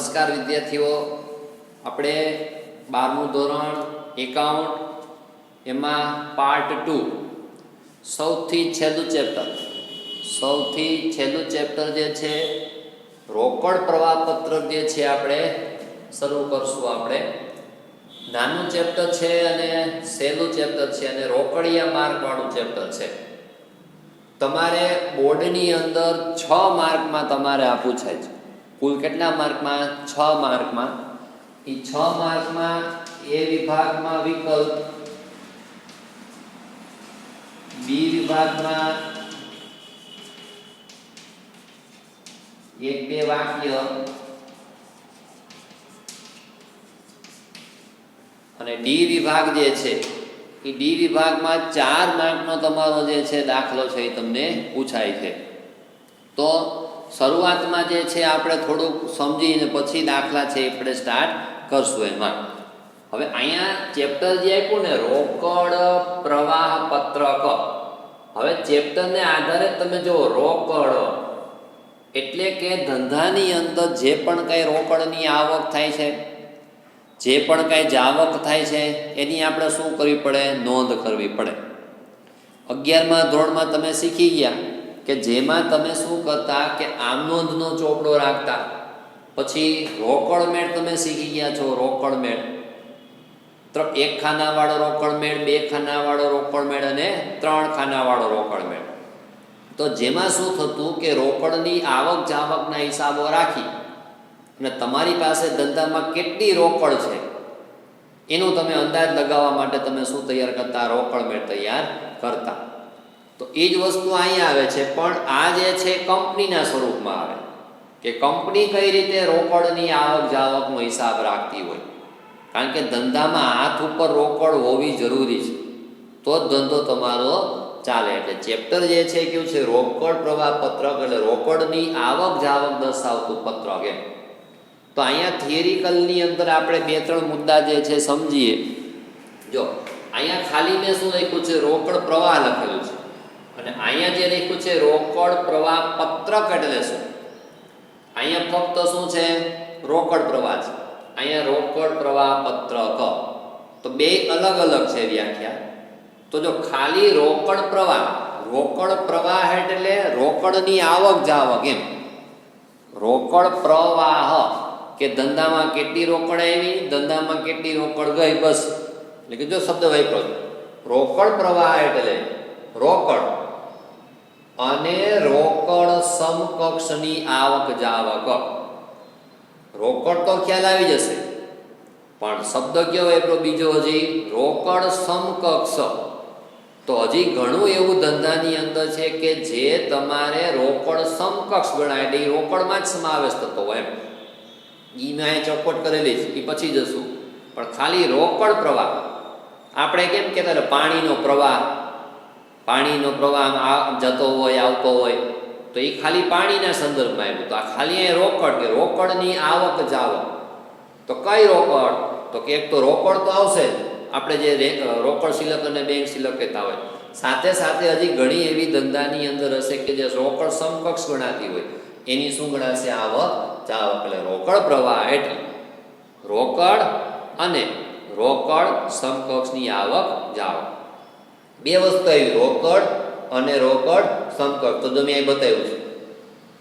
નમસ્કાર વિદ્યાર્થીઓ. આપણે બારમું ધોરણ એકાઉન્ટ, એમાં પાર્ટ ટુ સૌથી છેલ્લું ચેપ્ટર સૌથી છેલ્લું ચેપ્ટર જે છે, રોકડ પ્રવાહપત્ર જે છે આપણે, શરૂ કરશું આપણે. નાનું ચેપ્ટર છે અને સહેલું ચેપ્ટર છે અને રોકડિયા માર્કવાળું ચેપ્ટર છે. તમારે બોર્ડની અંદર છ માર્કમાં તમારે આપવું છે. કુલ કેટલા માર્કમાં? છ માર્કમાં. એ છ માર્કમાં એ વિભાગમાં વિકલ્પ, બી વિભાગમાં એક બે વાક્ય અને ડી વિભાગ જે છે એ ડી વિભાગમાં ચાર માર્કનો તમારો જે છે દાખલો છે એ તમને પૂછાય છે. તો શરૂઆતમાં જે છે આપણે થોડુંક સમજીને પછી દાખલા છે આપણે સ્ટાર્ટ કરશું એમાં. હવે અહીંયા ચેપ્ટર જે આપ્યું ને, રોકડ પ્રવાહ પત્રક. હવે ચેપ્ટરને આધારે તમે જો રોકડ, એટલે કે ધંધાની અંદર જે પણ કંઈ રોકડની આવક થાય છે, જે પણ કાંઈ જાવક થાય છે, એની આપણે શું કરવી પડે? નોંધ કરવી પડે. અગિયારમાં ધોરણમાં તમે શીખી ગયા. કે જેમાં તમે શું કરતા કે આમ ચોપડો રાખતા. પછી રોકડ મેળ તમે શીખી ગયા છો, રોકડ મેળ. એક ખાનાવાળો રોકડ મેળ, બે ખાનાવાળો રોકડ મેળ અને ત્રણ ખાનાવાળો રોકડ મેળ. તો જેમાં શું થતું કે રોકડની આવક જાવકના હિસાબો રાખી અને તમારી પાસે ધંધામાં કેટલી રોકડ છે, એનો તમે અંદાજ લગાવવા માટે તમે શું તૈયાર કરતા? રોકડ મેળ તૈયાર કરતા. તો એ જ વસ્તુ અહીંયા આવે છે, પણ આ જે છે કંપનીના સ્વરૂપમાં આવે. કે કંપની કઈ રીતે રોકડની આવક જાવકનો હિસાબ રાખતી હોય. કારણ કે ધંધામાં હાથ ઉપર રોકડ હોવી જરૂરી છે. તો જ ધંધો તમારો ચાલે. એટલે ચેપ્ટર જે છે કેવું છે? રોકડ પ્રવાહ પત્રક એટલે રોકડની આવક જાવક દર્શાવતું પત્રક એમ. તો અહીંયા થિયરિકલની અંદર આપણે બે ત્રણ મુદ્દા જે છે સમજીએ. જો, અહીંયા ખાલી મેં શું લખ્યું છે? રોકડ પ્રવાહ લખેલું અહીંયા જે લખ્યું છે, રોકડ પ્રવાહ પત્રક એટલે શું અહીંયા ફક્ત શું છે? રોકડ પ્રવાહ છે. અહીંયા રોકડ પ્રવાહ પત્રક તો બે અલગ અલગ છે વ્યાખ્યા. તો જો ખાલી રોકડ પ્રવાહ રોકડ પ્રવાહ એટલે રોકડની આવક જાવક એમ. રોકડ પ્રવાહ કે ધંધામાં કેટલી રોકડ આવી? ધંધામાં કેટલી રોકડ ગઈ? બસ. એટલે કે જો શબ્દ વાપરો રોકડ પ્રવાહ એટલે રોકડ. અને રોકડ સમકક્ષની આવક જાવક. રોકડ તો ખ્યાલ આવી જશે. પણ શબ્દ કયો એટલો બીજો હજી? રોકડ સમકક્ષ. તો હજી ઘણું એવું ધંધાની અંદર છે કે જે તમારે રોકડ સમકક્ષ ગણાય. એટલે એ રોકડમાં જ સમાવેશ થતો હોય એમ. ઈ મેં ચોપટ કરેલી છે એ પછી જશું. પણ ખાલી રોકડ પ્રવાહ. આપણે કેમ કહેતા પાણીનો પ્રવાહ. પાણીનો પ્રવાહ જતો હોય, આવતો હોય, તો એ ખાલી પાણીના સંદર્ભમાં આવ્યું. તો આ ખાલી અહીં રોકડ કે રોકડની આવક જાવક તો કઈ રોકડ? તો કે એક તો રોકડ તો આવશે જ. આપણે જે રોકડ સિલક અને બેંક સિલક કહેતા હોય. સાથે સાથે હજી ઘણી એવી ધંધાની અંદર હશે કે જે રોકડ સમકક્ષ ગણાતી હોય. એની શું ગણાશે? આવક. જાવક એટલે રોકડ પ્રવાહ એટલે રોકડ અને રોકડ સમકક્ષની આવક જાવક બે વસ્તુ આવી રોકડ અને રોકડ સમકક્ષ. તો તમે અહીં બતાવ્યું છે.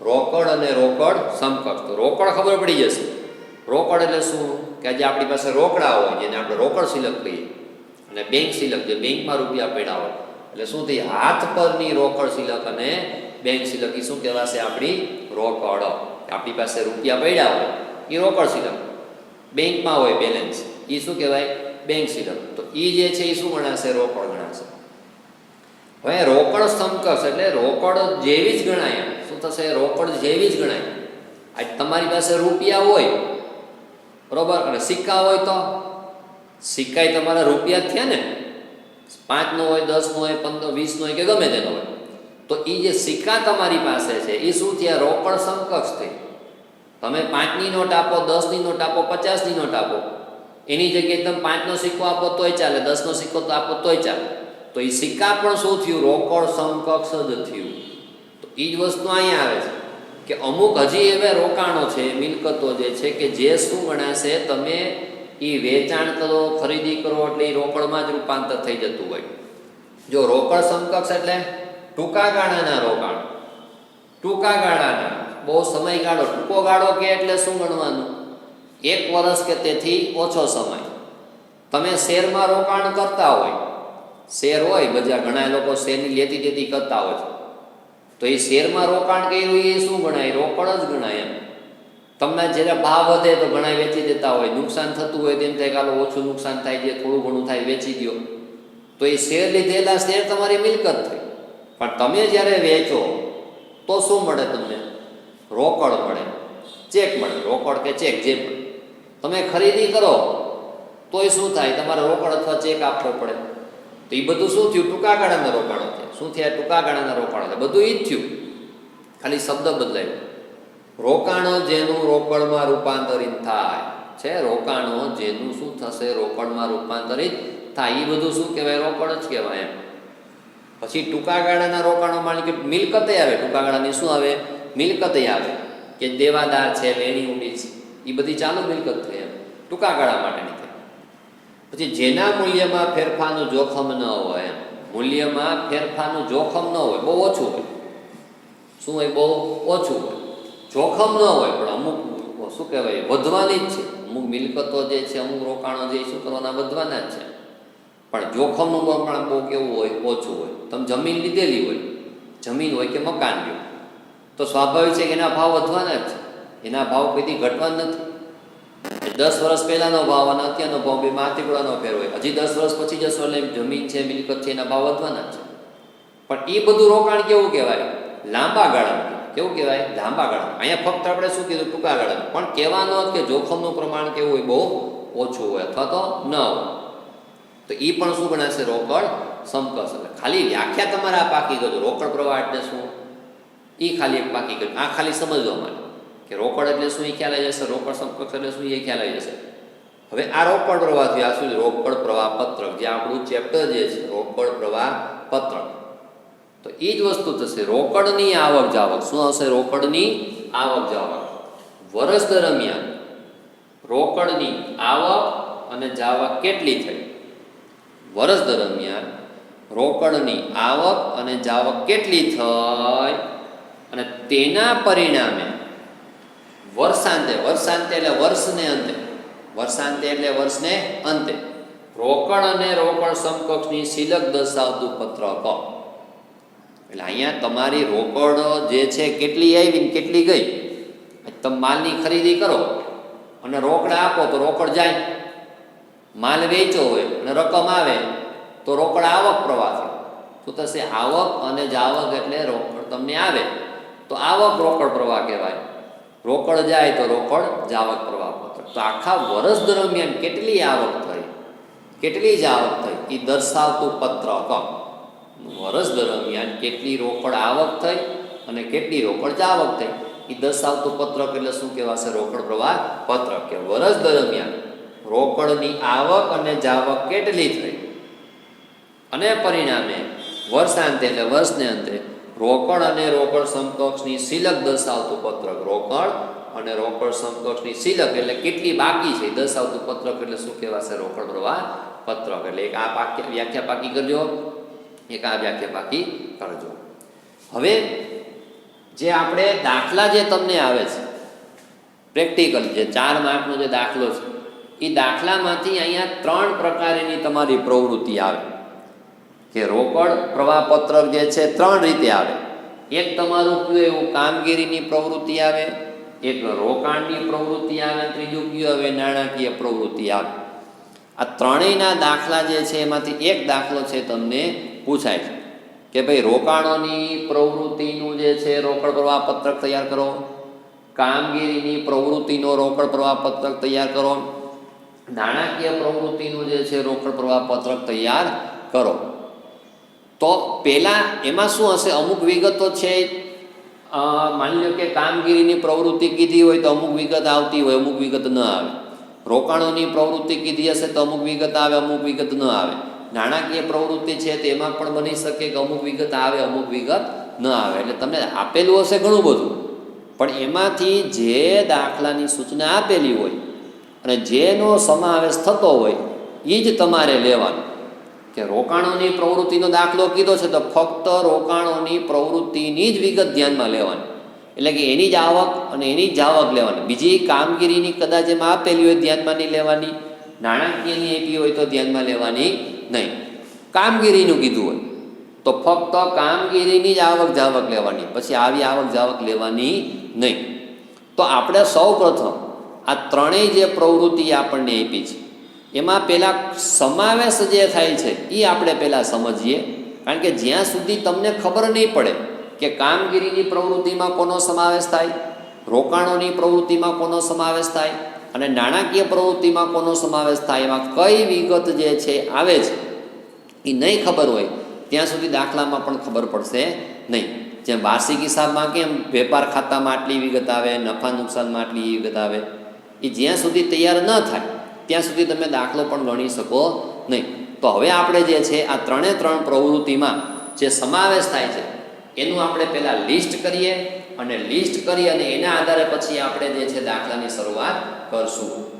રોકડ અને રોકડ સમકક્ષ. તો રોકડ ખબર પડી જશે. રોકડ એટલે શું? કે આજે આપણી પાસે રોકડા હોય, જેને આપણે રોકડ સિલક કહીએ. અને બેંક સિલક, જે બેંકમાં રૂપિયા પડ્યા હોય. એટલે શું થઈ? હાથ પરની રોકડ સિલક અને બેંક સિલક. એ શું કહેવાશે આપણી? રોકડ. આપણી પાસે રૂપિયા પડ્યા હોય એ રોકડ સિલક. બેંકમાં હોય બેલેન્સ. એ શું કહેવાય? બેંક સિલક. તો એ જે છે એ શું ગણાશે? રોકડ હવે રોકડ સમકક્ષ એટલે રોકડ જેવી જ ગણાય. શું થશે? રોકડ જેવી જ ગણાય. આજ તમારી પાસે રૂપિયા હોય, બરોબર? અને સિક્કા હોય તો? સિક્કાય તમારા રૂપિયા જ થયા ને? પાંચનો હોય, દસનો હોય, પંદર, વીસનો હોય કે ગમે તેનો હોય. તો એ જે સિક્કા તમારી પાસે છે એ શું થયા? રોકડ સમકક્ષ થઈ. તમે પાંચની નોટ આપો, દસની નોટ આપો, પચાસની નોટ આપો. એની જગ્યાએ તમે પાંચનો સિક્કો આપો તોય ચાલે, દસનો સિક્કો તો આપો તોય ચાલે. તો એ સિક્કા પણ શું થયું? રોકડ સમકક્ષ જ થયું. તો એ જ વસ્તુ અહીંયા આવે છે કે અમુક હજી એવા રોકાણો છે, મિલકતો જે છે કે જે શું ગણાશે, તમે એ વેચાણ કરો, ખરીદી કરો, એટલે એ રોકડમાં જ રૂપાંતર થઈ જતું હોય. જો રોકડ સમકક્ષ એટલે ટૂંકા ગાળાના રોકાણ. ટૂંકા ગાળાના. બહુ સમયગાળો ટૂંકો ગાળો કે એટલે શું ગણવાનું? એક વર્ષ કે તેથી ઓછો સમય. તમે શેરમાં રોકાણ કરતા હોય શેર હોય બધા ઘણા લોકો શેરની લેતી દેતી કરતા હોય છે. તો એ શેરમાં રોકાણ કર્યું, એ શું ગણાય? રોકડ જ ગણાય એમ. તમને જ્યારે ભાવ વધે તો ઘણા વેચી દેતા હોય. નુકસાન થતું હોય તેમ થાય કે હાલો, ઓછું નુકસાન થાય છે, થોડું ઘણું થાય, વેચી દો તો એ શેર લીધેલા શેર તમારી મિલકત થઈ. પણ તમે જ્યારે વેચો, તો શું મળે તમને? રોકડ મળે. ચેક મળે. રોકડ કે ચેક, જે તમે ખરીદી કરો, તોય શું થાય? તમારે રોકડ અથવા ચેક આપવો પડે. તો એ બધું શું થયું? ટૂંકા ગાળાના રોકાણો છે શું થયા? ટૂંકા ગાળાના રોકાણો થયા. બધું એ જ થયું. ખાલી શબ્દ બદલાયો. રોકાણો જેનું રોકડમાં રૂપાંતરિત થાય છે, રોકાણો જેનું શું થશે? રોકડમાં રૂપાંતરિત થાય. એ બધું શું કહેવાય? રોકડ જ કહેવાય એમ. પછી ટૂંકા ગાળાના રોકાણો માની કે મિલકતે આવે. ટૂંકા ગાળાની શું આવે? મિલકતે આવે. કે દેવાદાર છે લેણી ઊંડી છે. એ બધી ચાલુ મિલકત થઈ એમ. ટૂંકા ગાળા માટેની. પછી જેના મૂલ્યમાં ફેરફારનું જોખમ ન હોય એમ મૂલ્યમાં ફેરફારનું જોખમ ન હોય, બહુ ઓછું હોય. શું હોય? બહુ ઓછું હોય. જોખમ ન હોય, પણ અમુક શું કહેવાય? વધવાની જ છે. અમુક મિલકતો જે છે, અમુક રોકાણો જે શું કરવાના? વધવાના જ છે. પણ જોખમનું પ્રમાણ બહુ કેવું હોય? ઓછું હોય. તમે જમીન લીધેલી હોય. જમીન હોય કે મકાન હોય. તો સ્વાભાવિક છે કે એના ભાવ વધવાના જ છે. એના ભાવ કદી ઘટવા નથી. દસ વર્ષ પહેલાનો ભાવ અને અત્યારનો ભાવ બે માતીપુડાનો ફેર હોય. હજી દસ વર્ષ પછી જશો એટલે જમીન છે, મિલકત છે, એના ભાવ વધવાના છે. પણ એ બધું રોકાણ કેવું કહેવાય? લાંબા ગાળાનું કેવું કહેવાય? લાંબા ગાળા અહીંયા ફક્ત આપણે શું કીધું? ટૂંકા ગાળાનું પણ કહેવાનો કે જોખમનું પ્રમાણ કેવું હોય? બહુ ઓછું હોય અથવા તો ન હોય. તો એ પણ શું ગણાશે? રોકડ સમકક્ષ. એટલે ખાલી વ્યાખ્યા તમારે આ પાકી ગયો રોકડ પ્રવાહ એટલે શું? એ ખાલી એક પાકી ગયું. આ ખાલી સમજવા માટે. કે રોકડ એટલે શું એ ખ્યાલ આવી જશે? રોકડ સમકક્ષ એટલે શું એ ખ્યાલ આવી જશે? હવે આ રોકડ પ્રવાહ થયું આ શું? રોકડ પ્રવાહ પત્રક, જે આપણું ચેપ્ટર જે છે, રોકડ પ્રવાહ પત્રક. તો એ જ વસ્તુ થશે. રોકડની આવક જાવક. શું આવશે? રોકડની આવક જાવક. વર્ષ દરમિયાન રોકડની આવક અને જાવક કેટલી થઈ? વર્ષ દરમિયાન રોકડની આવક અને જાવક કેટલી થઈ? અને તેના પરિણામે વર્ષાંતે વર્ષાંતે એટલે વર્ષને અંતે. વર્ષાંતે એટલે વર્ષને અંતે. રોકડ અને રોકડ સમકક્ષની સિલક દર્શાવતું પત્રક એટલે અહીંયા તમારી રોકડ જે છે કેટલી આવી ને કેટલી ગઈ? તમે માલની ખરીદી કરો અને રોકડા આપો તો રોકડ જાય. માલ વેચો હોય અને રકમ આવે તો રોકડ આવક પ્રવાહ શું થશે આવક અને જાવક એટલે રોકડ તમને આવે. તો આવક રોકડ પ્રવાહ કહેવાય. રોકડ જાય તો રોકડ, જાવક પ્રવાહ પત્ર. તો આખા વર્ષ દરમિયાન કેટલી આવક થઈ? કેટલી જ આવક થઈ? એ દર્શાવતું પત્રક વર્ષ દરમિયાન કેટલી રોકડ આવક થઈ અને કેટલી રોકડ જાવક થઈ? એ દર્શાવતું પત્રક એટલે શું કહેવાશે? રોકડ પ્રવાહ પત્રક કે વર્ષ દરમિયાન રોકડની આવક અને જાવક કેટલી થઈ? અને પરિણામે વર્ષાંતે એટલે વર્ષને અંતે રોકડ અને રોકડ સમકક્ષની સિલક દર્શાવતું પત્રક રોકડ અને રોકડ સમકક્ષની સિલક એટલે કેટલી બાકી છે દર્શાવતું પત્રક એટલે શું કહેવાશે રોકડ પ્રવાહ પત્રક એટલે એક આ પાક્ય વ્યાખ્યા પાકી કરજો. એક આ વ્યાખ્યા પાકી કરજો. હવે જે આપણે દાખલા જે તમને આવે છે, પ્રેક્ટિકલ જે ચાર માર્કનો જે દાખલો છે, એ દાખલામાંથી અહીંયા ત્રણ પ્રકારની તમારી પ્રવૃત્તિ આવે. કે રોકડ પ્રવાહ પત્રક જે છે ત્રણ રીતે આવે. એક તમારું કયું એવું કામગીરીની પ્રવૃત્તિ આવે, એક રોકાણની પ્રવૃત્તિ આવે, ત્રીજું કયું આવે નાણાકીય પ્રવૃત્તિ આવે. આ ત્રણેયના દાખલા જે છે એમાંથી એક દાખલો છે તમને પૂછાય છે. કે ભાઈ રોકાણોની પ્રવૃત્તિનું જે છે રોકડ પ્રવાહ પત્રક તૈયાર કરો, કામગીરીની પ્રવૃત્તિનો રોકડ પ્રવાહ પત્રક તૈયાર કરો, નાણાકીય પ્રવૃત્તિનું જે છે રોકડ પ્રવાહ પત્રક તૈયાર કરો. તો પહેલાં એમાં શું હશે? અમુક વિગતો છે માની લો કે કામગીરીની પ્રવૃત્તિ કીધી હોય તો અમુક વિગત આવતી હોય, અમુક વિગત ન આવે. રોકાણોની પ્રવૃત્તિ કીધી હશે તો અમુક વિગત આવે, અમુક વિગત ન આવે. નાણાકીય પ્રવૃત્તિ છે તેમાં પણ બની શકે કે અમુક વિગત આવે, અમુક વિગત ન આવે. એટલે તમને આપેલું હશે ઘણું બધું. પણ એમાંથી જે દાખલાની સૂચના આપેલી હોય અને જેનો સમાવેશ થતો હોય એ જ તમારે લેવાનું. કે રોકાણોની પ્રવૃત્તિનો દાખલો કીધો છે તો ફક્ત રોકાણોની પ્રવૃત્તિની જ વિગત ધ્યાનમાં લેવાની. એટલે કે એની જ આવક અને એની જ આવક લેવાની. બીજી કામગીરીની કદાચ એમાં આપેલી હોય ધ્યાનમાં નહીં લેવાની. નાણાકીયની આપી હોય તો ધ્યાનમાં લેવાની નહીં. કામગીરીનું કીધું હોય તો ફક્ત કામગીરીની જ આવક જાવક લેવાની. પછી આવી આવક જાવક લેવાની નહીં. તો આપણે સૌ પ્રથમ આ ત્રણેય જે પ્રવૃત્તિ આપણને આપી છે એમાં પહેલાં સમાવેશ જે થાય છે એ આપણે પહેલાં સમજીએ. કારણ કે જ્યાં સુધી તમને ખબર નહીં પડે કે કામગીરીની પ્રવૃત્તિમાં કોનો સમાવેશ થાય, રોકાણોની પ્રવૃત્તિમાં કોનો સમાવેશ થાય, અને નાણાકીય પ્રવૃત્તિમાં કોનો સમાવેશ થાય, એમાં કઈ વિગત જે છે આવે છે એ નહીં ખબર હોય, ત્યાં સુધી દાખલામાં પણ ખબર પડશે નહીં. જેમ વાર્ષિક હિસાબમાં કેમ વેપાર ખાતામાં આટલી વિગત આવે, નફા નુકસાનમાં આટલી વિગત આવે એ જ્યાં સુધી તૈયાર ન થાય ત્યાં સુધી તમે દાખલો પણ ગણી શકો નહીં. તો હવે આપણે જે છે, આ ત્રણે ત્રણ પ્રવૃત્તિમાં જે સમાવેશ થાય છે, એનું આપણે પહેલાં લિસ્ટ કરીએ અને લિસ્ટ કરી અને એના આધારે પછી આપણે જે છે દાખલાની શરૂઆત કરશું.